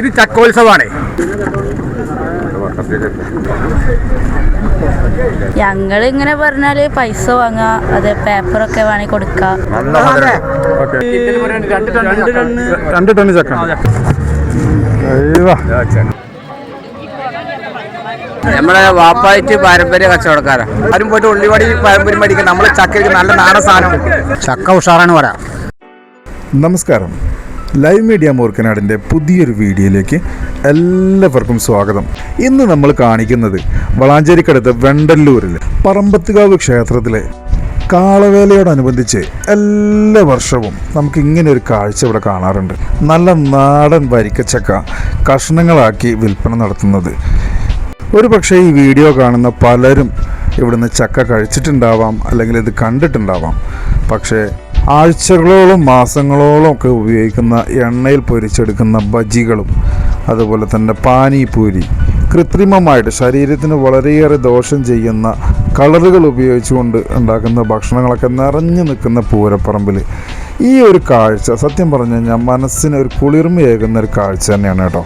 ഇത് ചക്കോത്സവമാണ്. ഞങ്ങൾ ഇങ്ങനെ പറഞ്ഞാൽ പൈസ വാങ്ങുക അത് പേപ്പറൊക്കെ വാങ്ങി കൊടുക്കുക രണ്ട് ടൺ ചക്ക. അയ്യോ. നമ്മളെ വാപ്പായിട്ട് പാരമ്പര്യ കച്ചവടക്കാരാ. ആരും പോയിട്ട് ഉള്ളിവടി പാരമ്പര്യം മേടിക്കാൻ നമ്മൾ ചക്കയ്ക്ക് നല്ല നാടൻ സാധനം ചക്ക ഉഷാറാണ് പറയാ. നമസ്കാരം. ലൈവ് മീഡിയ മൂർക്കനാടിന്റെ പുതിയൊരു വീഡിയോയിലേക്ക് എല്ലാവർക്കും സ്വാഗതം. ഇന്ന് നമ്മൾ കാണിക്കുന്നത് വളാഞ്ചേരിക്കടുത്ത് വെണ്ടല്ലൂരിൽ പറമ്പത്തുകാവ് ക്ഷേത്രത്തിലെ കാളവേലയോടനുബന്ധിച്ച് എല്ലാ വർഷവും നമുക്ക് ഇങ്ങനെ ഒരു കാഴ്ച ഇവിടെ കാണാറുണ്ട്. നല്ല നാടൻ വരിക്കച്ചക്ക കഷ്ണങ്ങളാക്കി വിൽപ്പന നടത്തുന്നത്. ഒരു പക്ഷേ ഈ വീഡിയോ കാണുന്ന പലരും ഇവിടുന്ന് ചക്ക കഴിച്ചിട്ടുണ്ടാവാം അല്ലെങ്കിൽ ഇത് കണ്ടിട്ടുണ്ടാവാം. പക്ഷേ ആഴ്ചകളോളം മാസങ്ങളോളം ഒക്കെ ഉപയോഗിക്കുന്ന എണ്ണയിൽ പൊരിച്ചെടുക്കുന്ന ബജികളും അതുപോലെ തന്നെ പാനിപൂരി. കൃത്രിമമായിട്ട് ശരീരത്തിന് വളരെയേറെ ദോഷം ചെയ്യുന്ന കളറുകൾ ഉപയോഗിച്ചുകൊണ്ട് ഉണ്ടാക്കുന്ന ഭക്ഷണങ്ങളൊക്കെ നിറഞ്ഞു നിൽക്കുന്ന പൂരപ്പറമ്പിൽ. ഈ ഒരു കാഴ്ച സത്യം പറഞ്ഞു കഴിഞ്ഞാൽ മനസ്സിന് ഒരു കുളിർമയേകുന്ന ഒരു കാഴ്ച തന്നെയാണ് കേട്ടോ.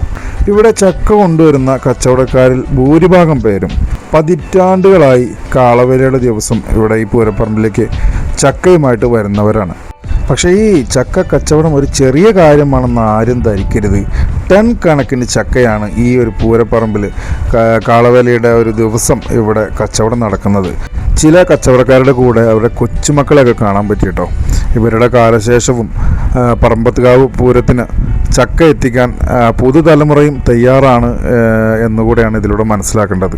ഇവിടെ ചക്ക കൊണ്ടുവരുന്ന കച്ചവടക്കാരിൽ ഭൂരിഭാഗം പേരും പതിറ്റാണ്ടുകളായി കാളവരയുടെ ദിവസം ഇവിടെ ഈ പൂരപ്പറമ്പിലേക്ക് ചക്കയുമായിട്ട് വരുന്നവരാണ്. പക്ഷേ ഈ ചക്ക കച്ചവടം ഒരു ചെറിയ കാര്യമാണെന്ന് ആരും ധരിക്കരുത്. ടൺ കണക്കിന് ചക്കയാണ് ഈ ഒരു പൂരപ്പറമ്പിൽ കാളവേലയുടെ ഒരു ദിവസം ഇവിടെ കച്ചവടം നടക്കുന്നത്. ചില കച്ചവടക്കാരുടെ കൂടെ അവരുടെ കൊച്ചുമക്കളെയൊക്കെ കാണാൻ പറ്റി കേട്ടോ ഇവരുടെ കാലശേഷവും പറമ്പത്തുകാവ് പൂരത്തിന് ചക്ക എത്തിക്കാൻ പുതുതലമുറയും തയ്യാറാണ് എന്നുകൂടെയാണ് ഇതിലൂടെ മനസ്സിലാക്കേണ്ടത്.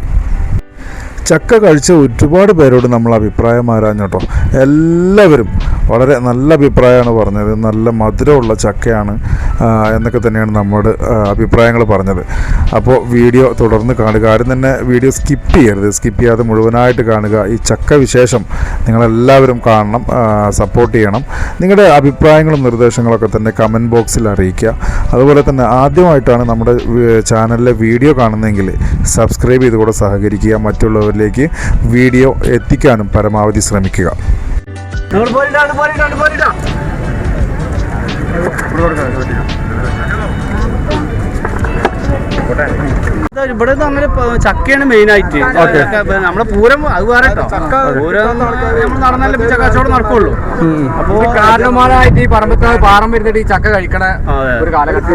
ചക്ക കഴിച്ച ഒരുപാട് പേരോട് നമ്മൾ അഭിപ്രായം ആരാഞ്ഞു കേട്ടോ എല്ലാവരും വളരെ നല്ല അഭിപ്രായമാണ് പറഞ്ഞത്. നല്ല മധുരമുള്ള ചക്കയാണ് എന്നൊക്കെ തന്നെയാണ് നമ്മുടെ അഭിപ്രായങ്ങൾ പറഞ്ഞത്. അപ്പോൾ വീഡിയോ തുടർന്ന് കാണുക. ആരും തന്നെ വീഡിയോ സ്കിപ്പ് ചെയ്യരുത്. സ്കിപ്പ് ചെയ്യാതെ മുഴുവനായിട്ട് കാണുക. ഈ ചക്ക വിശേഷം നിങ്ങളെല്ലാവരും കാണണം സപ്പോർട്ട് ചെയ്യണം. നിങ്ങളുടെ അഭിപ്രായങ്ങളും നിർദ്ദേശങ്ങളൊക്കെ തന്നെ കമന്റ് ബോക്സിൽ അറിയിക്കുക. അതുപോലെ തന്നെ ആദ്യമായിട്ടാണ് നമ്മുടെ ചാനലിലെ വീഡിയോ കാണുന്നതെങ്കിൽ സബ്സ്ക്രൈബ് ചെയ്ത് കൂടെ സഹകരിക്കുക. മറ്റുള്ളവരിലേക്ക് വീഡിയോ എത്തിക്കാനും പരമാവധി ശ്രമിക്കുക. ഇവിടെ അങ്ങനെ ചക്കയാണ് മെയിൻ ആയിട്ട്. നമ്മുടെ നമ്മളെ പൂരം അത് വേറെ പൂരം നമ്മൾ നടന്നാലും ചക്ക കച്ചവടം നടക്കുള്ളൂ. അപ്പോ കാരണമാരായിട്ട് ഈ പറമ്പത്ത് പാറം വരുന്നിട്ട് ഈ ചക്ക കഴിക്കണ ഒരു കാലഘട്ടം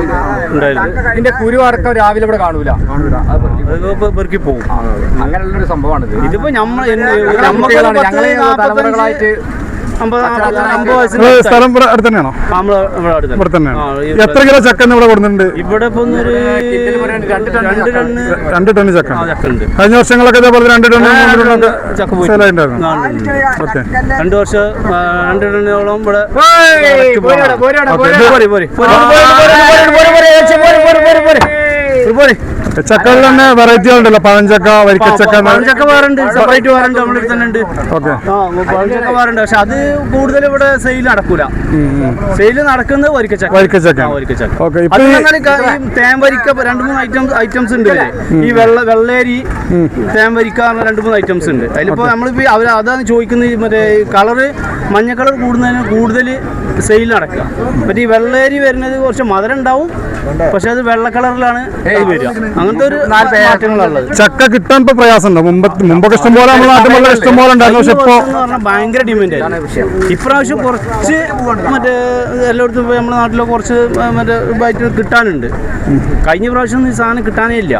ഇതിന്റെ കുരു അടക്കം രാവിലെ ഇവിടെ കാണൂല. പെറുക്കി പോകും അങ്ങനെയുള്ളൊരു സംഭവമാണ് ഇത് ഇതിപ്പോ നമ്മൾ ഞങ്ങൾ തലമുറകളായിട്ട് സ്ഥലം ഇവിടെ അടുത്ത് തന്നെയാണോ ഇവിടെ തന്നെയാണ്. എത്ര കിലോ ചക്ക ഇവിടെ കൊടുക്കുന്നുണ്ട് ഇവിടെ രണ്ട് ടൺ ചക്ക. കഴിഞ്ഞ വർഷങ്ങളൊക്കെ ഇതേപോലെ രണ്ട് ടൺ ചക്ക സെയിലായിട്ടുണ്ടായിരുന്നു. ഓക്കെ. രണ്ട് വർഷം രണ്ട് ടണ്ണോളം ഇവിടെ പോരാടാ, പോരാടാ, ഓക്കേ, പോരാടാ. പോരെ, പോരെ, പോരെ, പോരെ, പോരെ, പോരെ, പോരെ, പോരെ, പോരെ, പോരെ, പോരെ, പോരെ. പോരെ, ചക്കകളിൽ തന്നെ വെറൈറ്റികളുണ്ടല്ലോ പഴഞ്ചക്ക വരിക്കച്ചക്ക പഴഞ്ചക്ക വേറുണ്ട്. സെപ്പറേറ്റ് വേറുണ്ട് നമ്മളിൽ തന്നെ ഉണ്ട്. ഓക്കെ. പഴഞ്ചക്ക വേറുണ്ട്. പക്ഷെ അത് കൂടുതൽ ഇവിടെ സെയിൽ നടക്കൂല. സെയിൽ നടക്കുന്നത് വരിക്കച്ചക്ക. വരിക്കച്ചക്ക. വരിക്കച്ചക്ക. ഓക്കെ ഈ പറഞ്ഞാൽ ക- ഈ തേൻ വരിക്ക ഇപ്പൊ രണ്ട് മൂന്ന് ഐറ്റംസ് ഐറ്റംസ് ഉണ്ട്. ഈ വെള്ള വെള്ളേരി തേമ്പരിക്ക രണ്ടു മൂന്ന് ഐറ്റംസ് ഉണ്ട്. അതിലിപ്പോ നമ്മളിപ്പോ അവർ അതാണ് ചോദിക്കുന്നത് മറ്റേ കളറ് മഞ്ഞ കളർ കൂടുന്നതിന് കൂടുതൽ സെയിൽ നടക്കുക. മറ്റേ ഈ വെള്ളേരി വരുന്നത് കുറച്ച് മധുരം ഉണ്ടാവും. പക്ഷെ അത് വെള്ള കളറിലാണ് വരിക. അങ്ങനത്തെ ഒരു മാറ്റങ്ങളുള്ളത് ചക്ക കിട്ടാൻ ഇപ്പൊ പ്രയാസമുണ്ടോ? മുമ്പ് മുമ്പൊക്കെ ഇഷ്ടം പോലെ നമ്മുടെ നാട്ടിൽ വളരെ ഇഷ്ടം പോലെ ഉണ്ടായിരുന്നു. പക്ഷെ ഇപ്പൊ എന്ന് പറഞ്ഞാൽ ഭയങ്കര ഡിമാൻഡ് ഇപ്രാവശ്യം കുറച്ച് മറ്റേ എല്ലായിടത്തും പോയി നമ്മുടെ നാട്ടിലെ കുറച്ച് മറ്റേ ബൈറ്റ് കിട്ടാനുണ്ട്. കഴിഞ്ഞ പ്രാവശ്യം ഈ സാധനം കിട്ടാനേ ഇല്ല.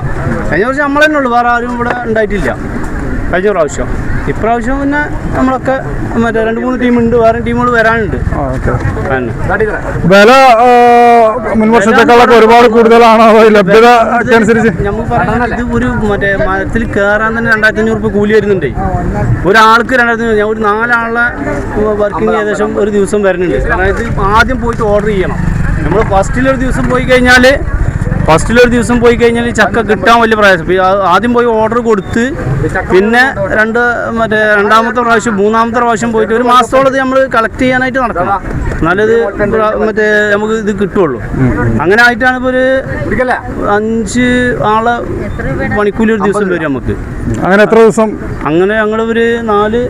കഴിഞ്ഞ പ്രാവശ്യം നമ്മൾ തന്നെ ഉള്ളൂ. വേറെ ആരും ഇവിടെ ഉണ്ടായിട്ടില്ല. കഴിഞ്ഞ പ്രാവശ്യം. ഇപ്രാവശ്യം പിന്നെ നമ്മളൊക്കെ മറ്റേ രണ്ട് മൂന്ന് ടീമുണ്ട് വേറെ ടീമുകൾ വരാനുണ്ട്. വില മുൻ വർഷത്തെക്കാളൊക്കെ ഒരുപാട് കൂടുതലാണോ ലഭ്യത അനുസരിച്ച്? നമുക്ക് ഇത് ഒരു മറ്റേ മരത്തിൽ കേറാൻ തന്നെ രണ്ടായിരത്തി അഞ്ഞൂറ് രൂപ കൂലി വരുന്നുണ്ട്. ഒരാൾക്ക് രണ്ടായിരത്തി അഞ്ഞൂറ് ഞാൻ ഒരു നാലാളെ വർക്കിംഗ് ഏകദേശം ഒരു ദിവസം വരുന്നുണ്ട്. അതായത് ഇത് ആദ്യം പോയിട്ട് ഓർഡർ ചെയ്യണം. നമ്മൾ ഫസ്റ്റിലൊരു ദിവസം പോയി കഴിഞ്ഞാൽ ഫസ്റ്റിലൊരു ദിവസം പോയി കഴിഞ്ഞാൽ ഈ ചക്ക കിട്ടാൻ വലിയ പ്രയാസം. ആദ്യം പോയി ഓർഡർ കൊടുത്ത് പിന്നെ രണ്ട് മറ്റേ രണ്ടാമത്തെ പ്രാവശ്യം മൂന്നാമത്തെ പ്രാവശ്യം പോയിട്ട് ഒരു മാസത്തോളം നമ്മൾ കളക്ട് ചെയ്യാനായിട്ട് നടക്കണം. എന്നാലത് മറ്റേ നമുക്ക് ഇത് കിട്ടുള്ളൂ. അങ്ങനെ ആയിട്ടാണ് ഇപ്പോൾ ഒരു അഞ്ച് ആളെ പണിക്കൂലി ഒരു ദിവസം വരും നമുക്ക്. അങ്ങനെ എത്ര ദിവസം? അങ്ങനെ ഞങ്ങൾ ഒരു നാല്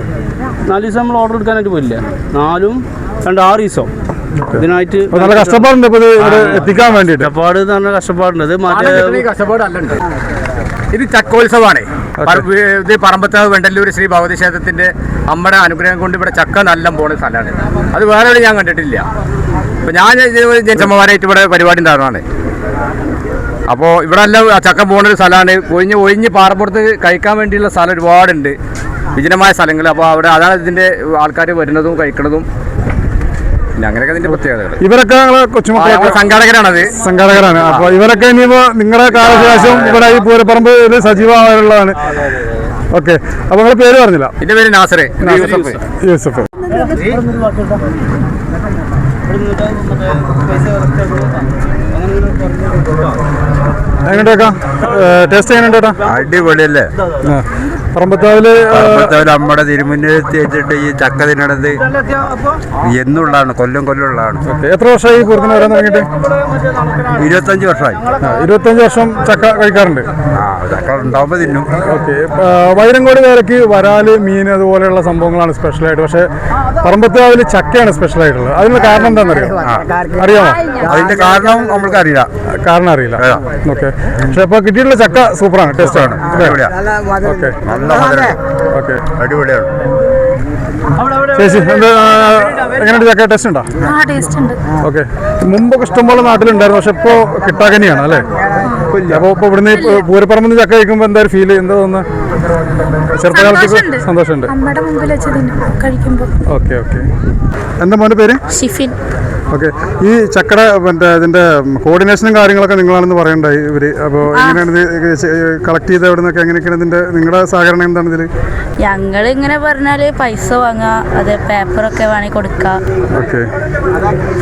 നാല് ദിവസം നമ്മൾ ഓർഡർ എടുക്കാനായിട്ട് പോയില്ല നാലും രണ്ട് ആറ് ദിവസം. ഇതിനായിട്ട് നല്ല കഷ്ടപ്പാടുണ്ട് ഇപ്പൊ ഇത് എത്തിക്കാൻ വേണ്ടിയിട്ട്. കഷ്ടപ്പാട് എന്ന് പറഞ്ഞ കഷ്ടപ്പാടുണ്ട്. ഇത് മറ്റേ കഷ്ടപ്പാടല്ലുണ്ട് ഇത് ചക്കോത്സവമാണ്. ഇത് പറമ്പത്താവ് വെണ്ടല്ലൂർ ശ്രീ ഭഗവതി ക്ഷേത്രത്തിന്റെ അമ്മയുടെ അനുഗ്രഹം കൊണ്ട് ഇവിടെ ചക്ക നല്ല പോണ സ്ഥലമാണ്. അത് വേറെ എവിടെ ഞാൻ കണ്ടിട്ടില്ല. അപ്പൊ ഞാൻ ജനസമ്മമാരായിട്ട് ഇവിടെ പരിപാടി ഉണ്ടാകുന്നതാണ് അപ്പോൾ ഇവിടെ നല്ല ചക്ക പോകുന്ന ഒരു സ്ഥലമാണ്. ഒഴിഞ്ഞ് ഒഴിഞ്ഞ് പാറപ്പുറത്ത് കഴിക്കാൻ വേണ്ടിയുള്ള സ്ഥലം ഒരുപാടുണ്ട്. വിജനമായ സ്ഥലങ്ങൾ. അപ്പോൾ അവിടെ അതാണ് ഇതിന്റെ ആൾക്കാർ വരുന്നതും കഴിക്കുന്നതും പിന്നെ അങ്ങനെയൊക്കെ അതിന്റെ പ്രത്യേകതകൾ ഇവരൊക്കെ ഞങ്ങളെ കൊച്ചുമക്കളൊക്കെ സംഘാടകരാണത്. സംഘാടകരാണ്. അപ്പൊ ഇവരൊക്കെ ഇനിയിപ്പോ നിങ്ങളുടെ കാലശേഷം ഇവിടെ ഈ പൂരപ്പറമ്പ് ഇത് സജീവമായുള്ളതാണ് ഓക്കെ. അപ്പൊ നിങ്ങളുടെ പേര് പറഞ്ഞില്ല? എന്റെ പേര് നാസറെ. യൂസഫ്. യൂസഫ്. എങ്ങനെയൊക്കെ ടേസ്റ്റ് എങ്ങനെയുണ്ട് ചേട്ടാ അടിപൊളിയല്ലേ? പറമ്പത്താവിൽ തിരുമുന്നേറ്റിട്ട് വെച്ചിട്ട് ഈ ചക്ക തിന്നണത് എന്നുള്ളതാണ് കൊല്ലം കൊല്ലം ഉള്ളതാണ് എത്ര വർഷമായി പൂരത്തിന് വരാൻ തുടങ്ങിയിട്ട്? ഇരുപത്തഞ്ച് വർഷമായി. ഇരുപത്തഞ്ച് വർഷം ചക്ക കഴിക്കാറുണ്ട്? ആ ചക്ക ഉണ്ടാവുമ്പോ തിന്നും. ഓക്കെ വൈരങ്കോട് വേലയ്ക്ക് വരാൽ മീൻ അതുപോലെയുള്ള സംഭവങ്ങളാണ് സ്പെഷ്യലായിട്ട് പക്ഷേ പറമ്പത്താവിൽ ചക്കയാണ് സ്പെഷ്യലായിട്ടുള്ളത് അതിനുള്ള കാരണം എന്താണെന്നറിയോ? അറിയാമോ? അതിന്റെ കാരണം നമ്മൾക്ക് അറിയില്ല കാരണം അറിയില്ല. ഓക്കെ. പക്ഷെ അപ്പോൾ കിട്ടിയിട്ടുള്ള ചക്ക സൂപ്പറാണ് ടേസ്റ്റാണ്. ഓക്കെ. നല്ല മധുരം ഓക്കെ. അടിപൊളിയാണ്. ചേച്ചി എന്താ എങ്ങനെയുണ്ട് ചക്ക ടേസ്റ്റ് ഉണ്ടോ? ആ ടേസ്റ്റ് ഉണ്ട്. ഓക്കെ. മുമ്പൊക്കെ ഇഷ്ടംപോലെ നാട്ടിലുണ്ടായിരുന്നു പക്ഷെ ഇപ്പോൾ കിട്ടാക്കനിയാണ് അല്ലേ? അപ്പോൾ ഇപ്പോൾ ഇവിടുന്ന് പൂരപ്പറമ്പിൽ നിന്ന് ചക്ക കഴിക്കുമ്പോൾ എന്താ ഒരു ഫീൽ എന്താ തോന്നുന്നത് ചെറുപ്പകാലത്ത് സന്തോഷമുണ്ട്. Okay okay. എന്താ മോന്റെ പേര്? ഷിഫിൻ. ഓക്കെ. ഈ ചക്കട മറ്റേ ഇതിന്റെ കോർഡിനേഷനും കാര്യങ്ങളൊക്കെ നിങ്ങളാണെന്ന് പറയണ്ടായി ഇവർ. അപ്പോൾ എങ്ങനെയാണ് കളക്ട് ചെയ്ത് എവിടെ നിന്നൊക്കെ എങ്ങനെയൊക്കെയാണ് ഇതിന്റെ നിങ്ങളുടെ സഹകരണം എന്താണ് ഇതിൽ ഞങ്ങൾ ഇങ്ങനെ പറഞ്ഞാൽ പൈസ വാങ്ങുക അത് പേപ്പറൊക്കെ വേണമെങ്കിൽ കൊടുക്കുക ഓക്കെ.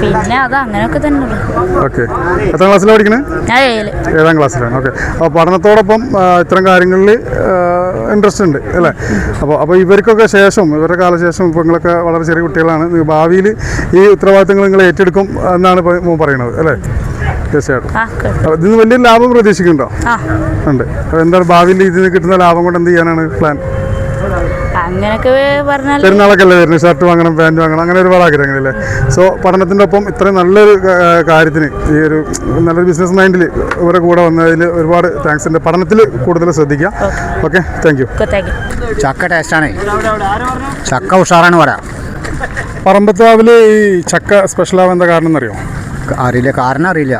പിന്നെ അത് അങ്ങനെയൊക്കെ തന്നെ ഓക്കെ. എത്ര ക്ലാസ്സിലാണ് പഠിക്കണേ? ഞാൻ ഏഴ് ഏഴാം ക്ലാസ്സിലാണ്. ഓക്കെ. അപ്പോൾ പഠനത്തോടൊപ്പം ഇത്തരം കാര്യങ്ങളിൽ ഇൻട്രസ്റ്റ് ഉണ്ട് അല്ലേ? അപ്പോൾ അപ്പോൾ ഇവർക്കൊക്കെ ശേഷം ഇവരുടെ കാലശേഷം ഇപ്പോൾ നിങ്ങളൊക്കെ വളരെ ചെറിയ കുട്ടികളാണ്. ഭാവിയിൽ ഈ ഉത്തരവാദിത്തങ്ങൾ നിങ്ങൾ ഏറ്റെടുക്കും എന്നാണ് പറയുന്നത് അല്ലേ? തീർച്ചയായിട്ടും. ഇതിന് വലിയ ലാഭം പ്രതീക്ഷിക്കുന്നുണ്ടോ? ഉണ്ട്. അപ്പോൾ എന്താണ് ഭാവിയിൽ ഇതിൽ നിന്ന് കിട്ടുന്ന ലാഭം കൊണ്ട് എന്ത് ചെയ്യാനാണ് പ്ലാൻ അങ്ങനെയൊക്കെ പറഞ്ഞാൽ പെരുന്നാളൊക്കെ അല്ലേ വരുന്നത് ഷർട്ട് വാങ്ങണം പാന്റ് വാങ്ങണം അങ്ങനെ ഒരുപാട് ആഗ്രഹങ്ങളില്ലേ? സോ പഠനത്തിന്റെ ഒപ്പം ഇത്രയും നല്ലൊരു കാര്യത്തിന് ഈ ഒരു നല്ലൊരു ബിസിനസ് മൈൻഡിൽ ഇവരുടെ കൂടെ വന്നതിൽ ഒരുപാട് താങ്ക്സ് ഉണ്ട്. പഠനത്തിൽ കൂടുതൽ ശ്രദ്ധിക്കുക. ഓക്കെ താങ്ക് യു ചക്ക ടേസ്റ്റാണ് ചക്ക ഉഷാറാണ് പറയാം. പറമ്പത്താവിൽ ഈ ചക്ക സ്പെഷ്യൽ ആവാൻ എന്താ കാരണം എന്നറിയോ? അറിയില്ല കാരണം അറിയില്ല.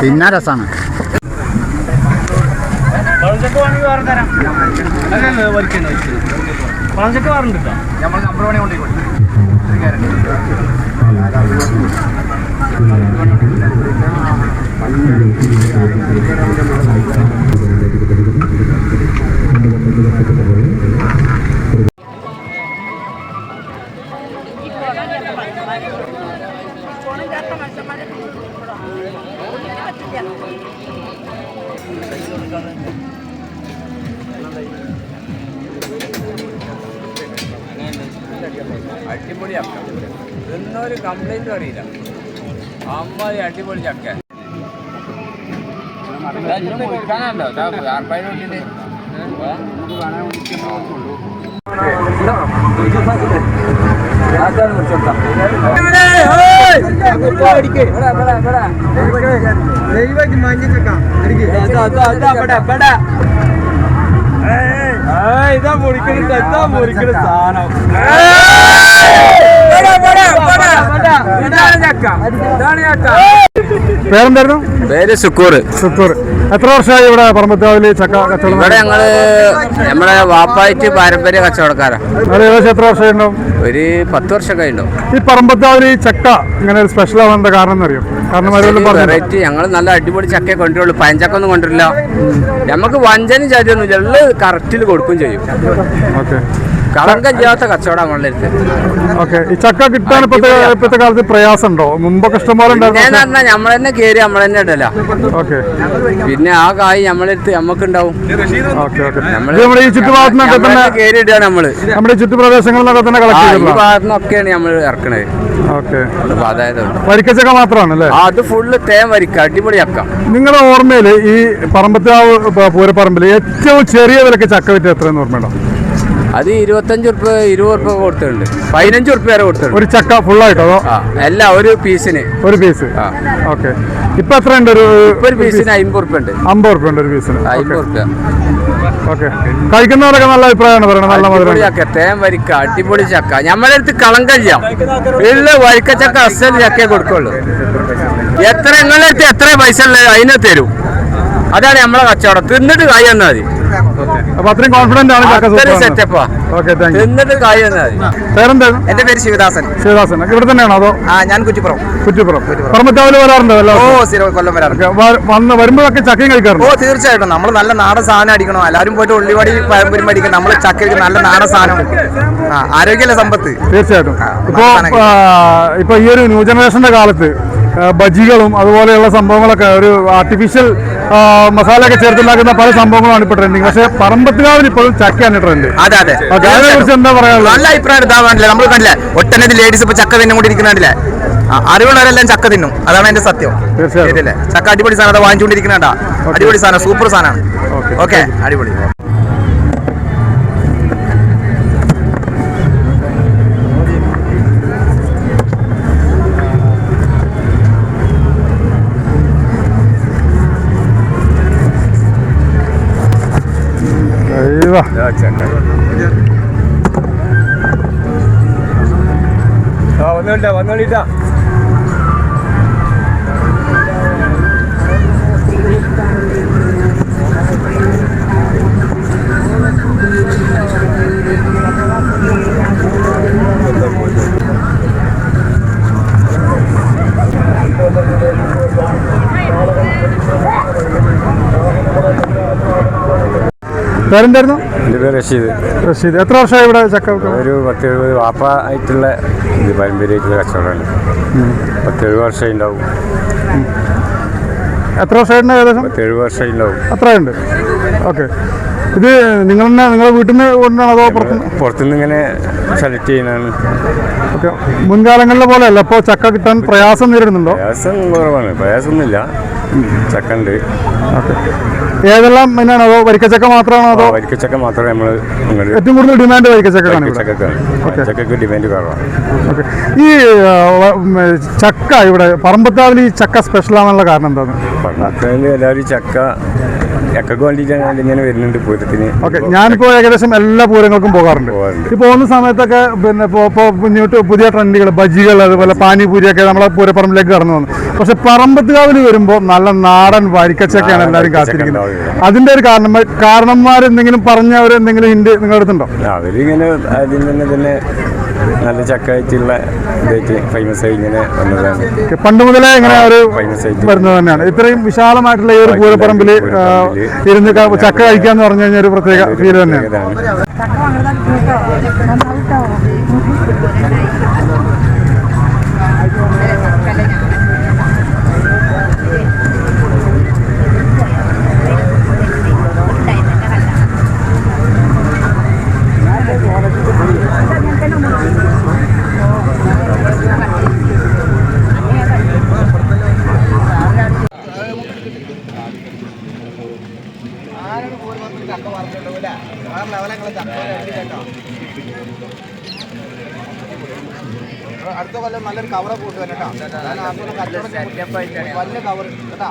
പിന്നെ രസമാണ് പഴഞ്ചക്ക വേണമെങ്കിൽ വേറെ തരാം അല്ലല്ല വരിക്കണ്ട വരിക്കണ്ട പഴഞ്ചക്ക വേറെ ഉണ്ട് കേട്ടോ അടിപൊളിയാക്ക ഇതൊന്നും ഒരു കംപ്ലൈന്റും അറിയില്ല അമ്മ അടിപൊളി ചക്ക ഇതാ പൊടിക്കണ ഇതാ പൊടിക്കണ സാധനം പേരെന്തായിരുന്നു? പേര് സുക്കൂർ. സുക്കൂർ. എത്ര വർഷമായി ഇവിടെ പറമ്പത്താവിൽ ചക്ക കച്ചവടം ഇവിടെ ഞങ്ങൾ നമ്മുടെ വാപ്പായിട്ട് പാരമ്പര്യ കച്ചവടക്കാരാ. അത് ഏകദേശം എത്ര വർഷമായി ഉണ്ടാവും ഒരു പത്ത് വർഷമൊക്കെ ഉണ്ടാവും ഈ പറമ്പത്താവിൽ ഈ ചക്ക ഇങ്ങനെ ഒരു സ്പെഷ്യൽ എന്താ കാരണം എന്നറിയോ കാരണം അവരെല്ലാം പറഞ്ഞു വെറൈറ്റി ഞങ്ങൾ നല്ല അടിപൊളി ചക്കയെ കൊണ്ടുവരുള്ളൂ. പഞ്ചക്ക ഒന്നും കൊണ്ടുവരില്ല. നമുക്ക് വഞ്ചനും ചതിയൊന്നുമില്ല. ഉള്ളത് കറക്റ്റിൽ കൊടുക്കും ചെയ്യും. ഓക്കെ. കളങ്കം ചെയ്യാത്ത ഓക്കെ. ഈ ചക്ക കിട്ടാൻ ഇപ്പോഴത്തെ ഇപ്പോഴത്തെ കാലത്ത് പ്രയാസമുണ്ടോ? മുമ്പൊക്കെ ഇഷ്ടംപോലെ നമ്മൾ തന്നെ കയറി നമ്മൾ തന്നെ ഇടല. ഓക്കെ. പിന്നെ ആ കായ് നമ്മളെടുത്ത് നമുക്കുണ്ടാവും നമ്മൾ നമ്മുടെ ഈ തന്നെ കയറി ഇടുകയാണ് നമ്മൾ. നമ്മുടെ നിന്നൊക്കെ തന്നെ ആ കളക്ട് ഈ ചെയ്തിട്ടുള്ള ഭാഗത്തു നിന്നൊക്കെയാണ് നമ്മൾ ഇറക്കണത്. ഓക്കെ. അപ്പൊ അതായത് വരിക്കച്ചക്ക മാത്രമാണ് അല്ലേ അത് ഫുള്ള് തേൻ വരിക്ക അടിപൊളി ചക്ക. നിങ്ങളുടെ ഓർമ്മയിൽ ഈ പറമ്പത്താവ് പൂരപ്പറമ്പിൽ ഏറ്റവും ചെറിയ വിലക്ക് ചക്ക വിറ്റ് എത്രയെന്ന് ഓർമ്മയുണ്ടോ? അത് ഇരുപത്തഞ്ച് ഉറുപ്പ്യ ഇരുപത് ഉറുപ്പ കൊടുത്തിട്ടുണ്ട്. പതിനഞ്ച് ഉറുപ്പ്യ വരെ കൊടുത്തിട്ടുണ്ട്. ഒരു ചക്ക ഫുള്ളായിട്ടോ ആയിട്ടോ? ആ അല്ല ഒരു പീസിന്. ഒരു പീസ്? ആ. ഓക്കെ. ഇപ്പൊ എത്രയുണ്ട് ഒരു ഇപ്പൊ ഒരു പീസിന് അമ്പത് ഉറുപ്പ ഉണ്ട്. അമ്പത് ഉറുപ്പ്യ ഉണ്ട് ഒരു പീസിന്. അമ്പത് ഉറുപ്പ്യ. ഓക്കെ. കഴിക്കുന്നവരൊക്കെ നല്ല അഭിപ്രായമാണ് പറയണത് നല്ല അടിപൊളി മധുരം ചക്ക തേൻ വരിക്ക അടിപൊളി ചക്ക. ഞമ്മടെ അടുത്ത് കളം കഴിയാം ഉള്ള വരിക്ക ചക്ക അസൽ ചക്കേ കൊടുക്കുള്ളൂ. എത്ര നിങ്ങളുടെ അടുത്ത് എത്ര പൈസ ഉള്ളത് അതിനെ തരും. അതാണ് നമ്മളെ കച്ചവടം. തിന്നിട്ട് കായ് തന്നാൽ മതി. അപ്പൊ അത്രയും കോൺഫിഡന്റ് ആണ് സെറ്റപ്പാ ഓക്കെ താങ്ക് യു കായ് തന്നാൽ പേരെന്തായിരുന്നു? എന്റെ പേര് ശിവദാസൻ. ശിവദാസൻ. ഇവിടെ തന്നെയാണോ അതോ? ആ ഞാൻ കുറ്റിപ്പുറം. കുറ്റിപ്പുറം. പറമ്പത്താവിൽ വരാറുണ്ടോ ഓ കൊല്ലം വരാറുണ്ട്. വന്ന് വരുമ്പോഴൊക്കെ ചക്കയും ഓ തീർച്ചയായിട്ടും. നമ്മൾ നല്ല നാടൻ സാധനം അടിക്കണം? എല്ലാവരും പോയിട്ട് ഉള്ളിവടി പഴംപൊരി അടിക്കണം. നമ്മൾ ചക്കയ്ക്ക് നല്ല നാടൻ സാധനം. ആരോഗ്യമല്ല സമ്പത്ത്. തീർച്ചയായിട്ടും. ഇപ്പോ ഇപ്പൊ ഈ ഒരു ന്യൂ ജനറേഷന്റെ കാലത്ത് ബജികളും അതുപോലെയുള്ള സംഭവങ്ങളൊക്കെ ഒരു ആർട്ടിഫിഷ്യൽ മസാലയൊക്കെ ചേർത്തുണ്ടാക്കുന്ന പല സംഭവങ്ങളാണ് ഇപ്പൊ ട്രെൻഡിങ് പക്ഷേ പറമ്പത്തുകാവിൽ ഇപ്പോഴും ചക്കയാണ് ട്രെൻഡ് അതെ അതെ. അതിനെ കുറിച്ച് എന്താ പറയാനുള്ളത്? നല്ല അഭിപ്രായം ഇതാവാനില്ല നമ്മൾ കണ്ടില്ല ഒട്ടനവധി ലേഡീസ് ഇപ്പൊ ചക്ക തിന്നുകൊണ്ടിരിക്കുന്നില്ലേ അറിവുള്ളവരെല്ലാം ചക്ക തിന്നും. അതാണ് എന്റെ സത്യം. ചക്ക അടിപൊളി സാധനം അത് വാങ്ങിച്ചുകൊണ്ടിരിക്കുന്നുണ്ടാ? അടിപൊളി സാധനം സൂപ്പർ സാധനമാണ്. ഓക്കെ അടിപൊളി. അയ്യോ. വന്നോളിട്ടാ വന്നോളിട്ടാ പേരെന്തായിരുന്നു എന്റെ പേര് റഷീദ്. റഷീദ്. എത്ര വർഷമായി ഇവിടെ ചക്ക? ഒരു പത്ത് എഴുപത് വാപ്പ ആയിട്ടുള്ള ഇത് പാരമ്പര്യമായിട്ടുള്ള കച്ചവടമാണ്. പത്ത് എഴുപത് വർഷം ഉണ്ടാവും. എത്ര വർഷമായിട്ടുണ്ട് ഏകദേശം? പത്ത് എഴുപത് വർഷം ഉണ്ടാവും. അത്രയുണ്ട്. ഓക്കെ. ഇത് നിങ്ങൾ തന്നെ നിങ്ങളുടെ വീട്ടിൽ നിന്ന് കൊണ്ടാണ് അതോ പുറത്തുനിന്ന് പുറത്തുനിന്ന് ഇങ്ങനെ സെലക്ട് ചെയ്യുന്നതാണ്. ഓക്കെ. മുൻകാലങ്ങളിലെ പോലെയല്ല. ഇപ്പോൾ ചക്ക കിട്ടാൻ പ്രയാസം നേരിടുന്നുണ്ടോ? പ്രയാസം കുറവാണ്. പ്രയാസമൊന്നുമില്ല. ചക്ക ഉണ്ട്. ഓക്കെ. ഏതെല്ലാം മീനാണ് അതോ വരിക്കച്ചക്ക മാത്രമാണോ അതോ വരിക്കച്ചക്ക മാത്രമേ നമ്മൾ ഏറ്റവും കൂടുതൽ ഡിമാൻഡ് വരിക്കച്ചക്കാണ് ഡിമാൻഡ് കുറവാണ്. ഓക്കെ ഈ ചക്ക ഇവിടെ പറമ്പത്താവിൽ ഈ ചക്ക സ്പെഷ്യൽ ആണെന്നുള്ള കാരണം എന്താണ്? എല്ലാവരും ചക്ക ചക്കക്ക് വേണ്ടിയിട്ടാണ് ഇങ്ങനെ വരുന്നുണ്ട് പൂരത്തിന്. ഓക്കെ ഞാനിപ്പോൾ ഏകദേശം എല്ലാ പൂരങ്ങൾക്കും പോകാറുണ്ട്. ഈ പോകുന്ന സമയത്തൊക്കെ പിന്നെ ഇപ്പോൾ ഇപ്പോൾ മുന്നോട്ട് പുതിയ ട്രെൻഡുകൾ ബജികൾ അതുപോലെ പാനിപൂരിയൊക്കെ നമ്മളെ പൂരപ്പറമ്പിലേക്ക് കടന്നു വന്നു. പക്ഷെ പറമ്പത്തുകാവിൽ വരുമ്പോൾ നല്ല നാടൻ വരിക്കച്ചൊക്കെയാണ് എല്ലാവരും കാത്തിരിക്കുന്നത്. അതിന്റെ ഒരു കാരണം കാരണന്മാർ എന്തെങ്കിലും പറഞ്ഞവർ എന്തെങ്കിലും ഹിന്റ് നിങ്ങളുടെ അടുത്തുണ്ടോ? അവരിങ്ങനെ ആദ്യം തന്നെ തന്നെ നല്ല ചക്കായിട്ടുള്ള ഇതായിട്ട് ഫേമസ് ആയി ഇങ്ങനെ വന്നതാണ്. പണ്ട് മുതലേ ഇങ്ങനെ ഒരു ഫേമസ് ആയിട്ട്. വരുന്നത് തന്നെയാണ്. ഇത്രയും വിശാലമായിട്ടുള്ള ഈ ഒരു പൂരപ്പറമ്പിൽ ഇരുന്ന് ചക്ക കഴിക്കാന്ന് പറഞ്ഞു കഴിഞ്ഞാൽ ഒരു പ്രത്യേക ഫീൽ തന്നെയാണ് ഇതാണ് അടുത്ത കൊല്ലം നല്ലൊരു കവറ കൂട്ട്. വരട്ടോ വലിയ കവർ കേട്ടോ.